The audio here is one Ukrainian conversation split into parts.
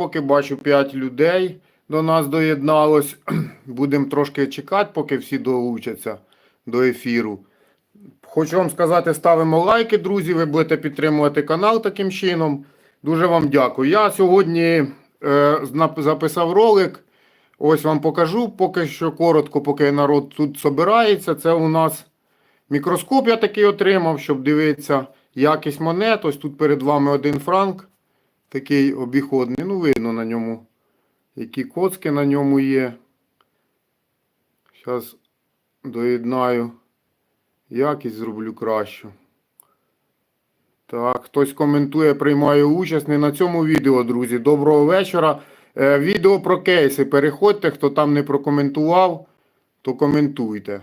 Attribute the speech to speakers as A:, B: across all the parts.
A: Поки бачу 5 людей до нас доєдналось. Будемо трошки чекати, поки всі долучаться до ефіру. Хочу вам сказати, ставимо лайки, друзі. Ви будете підтримувати канал таким чином. Дуже вам дякую. Я сьогодні е, записав ролик. Ось вам покажу. Поки що коротко, поки народ тут собирається. Це у нас мікроскоп я такий отримав, щоб дивитися якість монет. Ось тут перед вами один франк. Такий обіходний. Ну, видно на ньому, які коцки на ньому є. Зараз доєднаю. Якість зроблю кращу. Так, хтось коментує, приймає участь. Не на цьому відео, друзі. Доброго вечора. Е, відео про кейси. Переходьте, хто там не прокоментував, то коментуйте.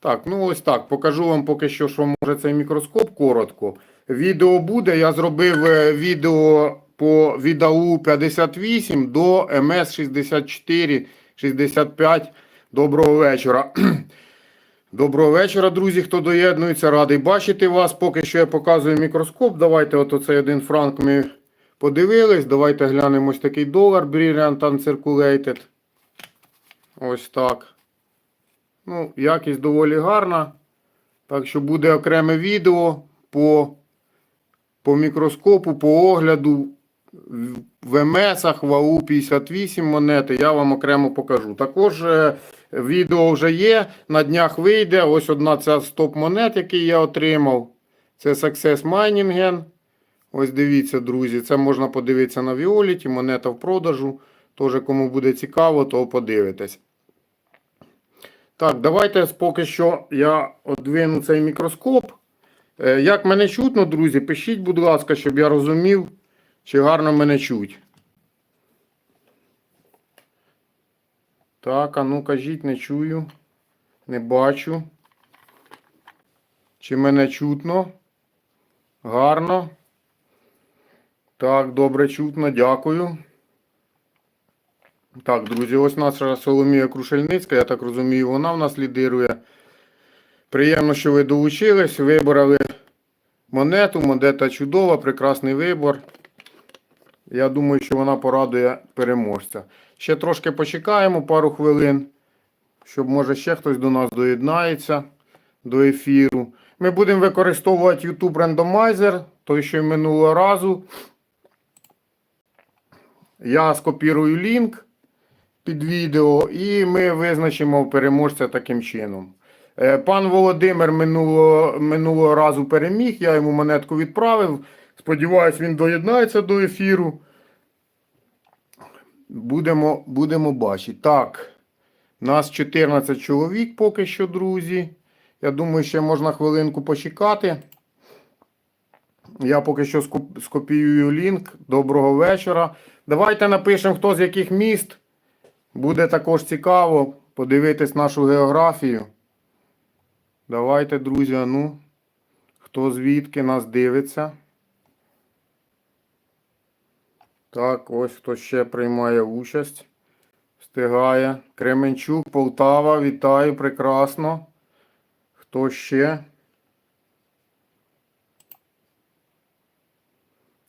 A: Так, ну ось так. Покажу вам поки що, що може цей мікроскоп коротко. Відео буде. Я зробив е, відео по від АУ 58 до МС 64 65. Доброго вечора. Доброго вечора, друзі, хто доєднується, радий бачити вас. Поки що я показую мікроскоп. Давайте от оцей один франк ми подивились. Давайте глянемо ось такий долар Brilliant Uncirculated. Ось так. Ну, якість доволі гарна. Так що буде окреме відео по, по мікроскопу, по огляду в- МСах, в АУ 58 монети. Я вам окремо покажу. Також е, відео вже є. На днях вийде. Ось одна ця стоп монет, який я отримав. Це Success Mining. Ось дивіться, друзі. Це можна подивитися на Віоліті. Монета в продажу. Тож, кому буде цікаво, то подивитесь. Так, давайте поки що я одвину цей мікроскоп. Е, Як мене чутно, друзі, пишіть, будь ласка, щоб я розумів, чи гарно мене чуть. Так, а ну кажіть, не чую, не бачу. Чи мене чутно? Гарно. Так, добре чутно, дякую. Так, друзі, ось наша Соломія Крушельницька, я так розумію, вона в нас лідирує. Приємно, що ви долучились, вибрали монету. Монета чудова, прекрасний вибор. Я думаю, що вона порадує переможця. Ще трошки почекаємо пару хвилин, щоб може ще хтось до нас доєднається до ефіру. Ми будемо використовувати YouTube Randomizer, той, що й минулого разу. Я скопірую лінк під відео і ми визначимо переможця таким чином. Е, Пан Володимир минулого, минулого разу переміг, я йому монетку відправив. Сподіваюсь, він доєднається до ефіру. Будемо, будемо бачити. Так, нас 14 чоловік поки що, друзі. Я думаю, ще можна хвилинку почекати. Я поки що скопіюю лінк. Доброго вечора. Давайте напишемо, хто з яких міст. Буде також цікаво подивитись нашу географію. Давайте, друзі, ну, хто звідки нас дивиться. Так, ось хто ще приймає участь. Встигає. Кременчук, Полтава, вітаю, прекрасно. Хто ще?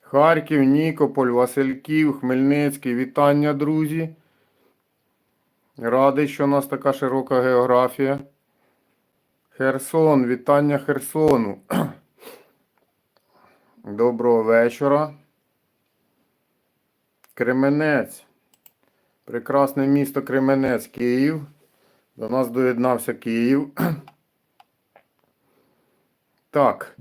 A: Харків, Нікополь, Васильків, Хмельницький. Вітання, друзі. Радий, що у нас така широка географія. Херсон, вітання Херсону. Доброго вечора. Кременець. Прекрасне місто Кременець, Київ. До нас доєднався Київ. Так.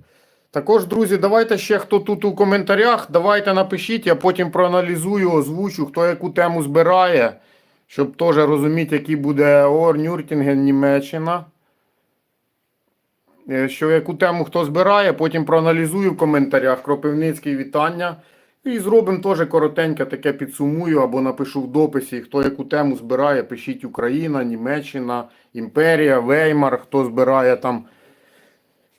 A: Також, друзі, давайте ще хто тут у коментарях, давайте напишіть, я потім проаналізую, озвучу, хто яку тему збирає, щоб теж розуміти, який буде Ор, Нюртінген, Німеччина. Е, Що яку тему хто збирає, потім проаналізую в коментарях. Кропивницький вітання. І зробимо теж коротеньке таке підсумую або напишу в дописі, хто яку тему збирає. Пишіть Україна, Німеччина, Імперія, Веймар, хто збирає там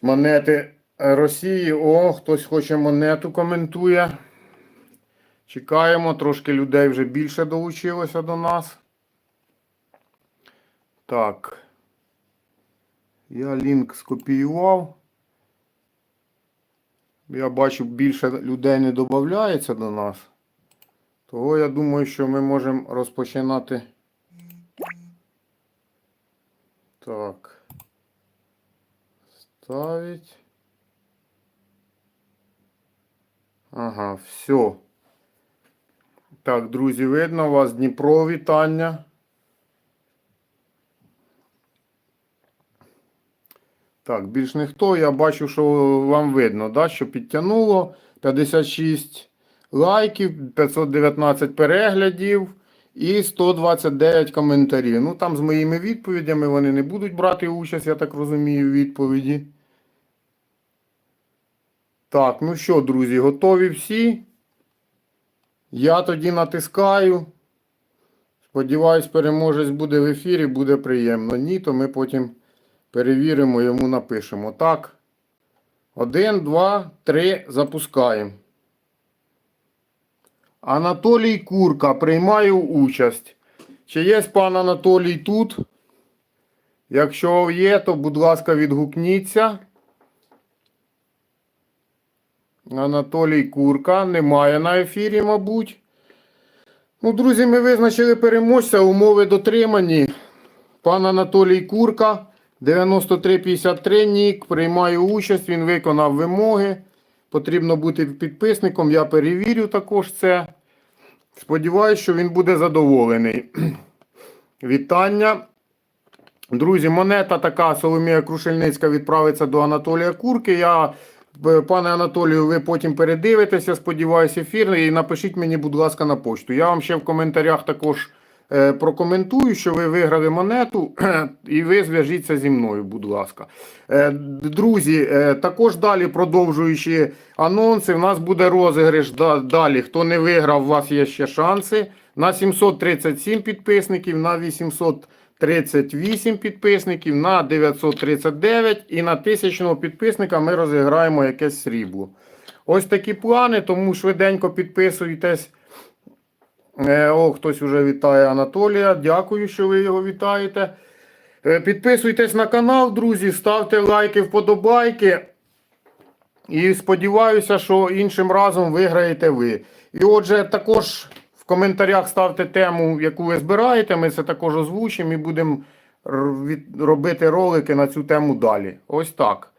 A: монети Росії. О, хтось хоче монету коментує. Чекаємо, трошки людей вже більше долучилося до нас. Так. Я лінк скопіював. Я бачу, більше людей не додається до нас. Того я думаю, що ми можемо розпочинати. Так. Ставить. Ага, все. Так, друзі, видно у вас Дніпро вітання. Так, більш ніхто. Я бачу, що вам видно, да, що підтягнуло 56 лайків, 519 переглядів і 129 коментарів. Ну, там з моїми відповідями вони не будуть брати участь, я так розумію, відповіді. Так, ну що, друзі, готові всі? Я тоді натискаю. Сподіваюсь, переможець буде в ефірі, буде приємно. Ні, то ми потім перевіримо, йому напишемо. Так. Один, два, три, запускаємо. Анатолій Курка, приймаю участь. Чи є пан Анатолій тут? Якщо є, то, будь ласка, відгукніться. Анатолій Курка. Немає на ефірі, мабуть. Ну, друзі, ми визначили переможця, умови дотримані. Пан Анатолій Курка, 9353 нік, приймає участь, він виконав вимоги. Потрібно бути підписником, я перевірю також це. Сподіваюсь, що він буде задоволений. Вітання. Друзі, монета така Соломія Крушельницька відправиться до Анатолія Курки. Я, е, пане Анатолію, ви потім передивитеся, сподіваюся, ефір. І напишіть мені, будь ласка, на почту. Я вам ще в коментарях також прокоментую, що ви виграли монету, і ви зв'яжіться зі мною, будь ласка. Е, друзі, е, також далі продовжуючи анонси, в нас буде розіграш далі. Хто не виграв, у вас є ще шанси. На 737 підписників, на 838 підписників, на 939 і на 1000 підписника ми розіграємо якесь срібло. Ось такі плани, тому швиденько підписуйтесь. Е, О, хтось вже вітає Анатолія. Дякую, що ви його вітаєте. Е, Підписуйтесь на канал, друзі, ставте лайки, вподобайки. І сподіваюся, що іншим разом виграєте ви. І отже, також в коментарях ставте тему, яку ви збираєте. Ми це також озвучимо і будемо робити ролики на цю тему далі. Ось так.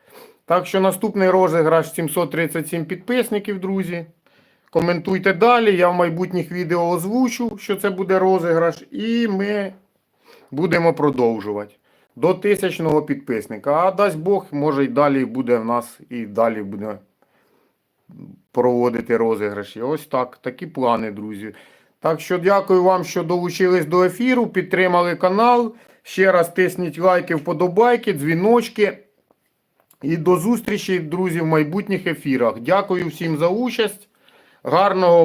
A: Так що наступний розіграш 737 підписників, друзі. Коментуйте далі. Я в майбутніх відео озвучу, що це буде розіграш, і ми будемо продовжувати. До тисячного підписника. А дасть Бог, може і далі буде в нас і далі буде проводити розіграші. Ось так. Такі плани, друзі. Так що дякую вам, що долучились до ефіру, підтримали канал. Ще раз тисніть лайки, вподобайки, дзвіночки. І до зустрічі, друзі, в майбутніх ефірах. Дякую всім за участь. Гарного вам.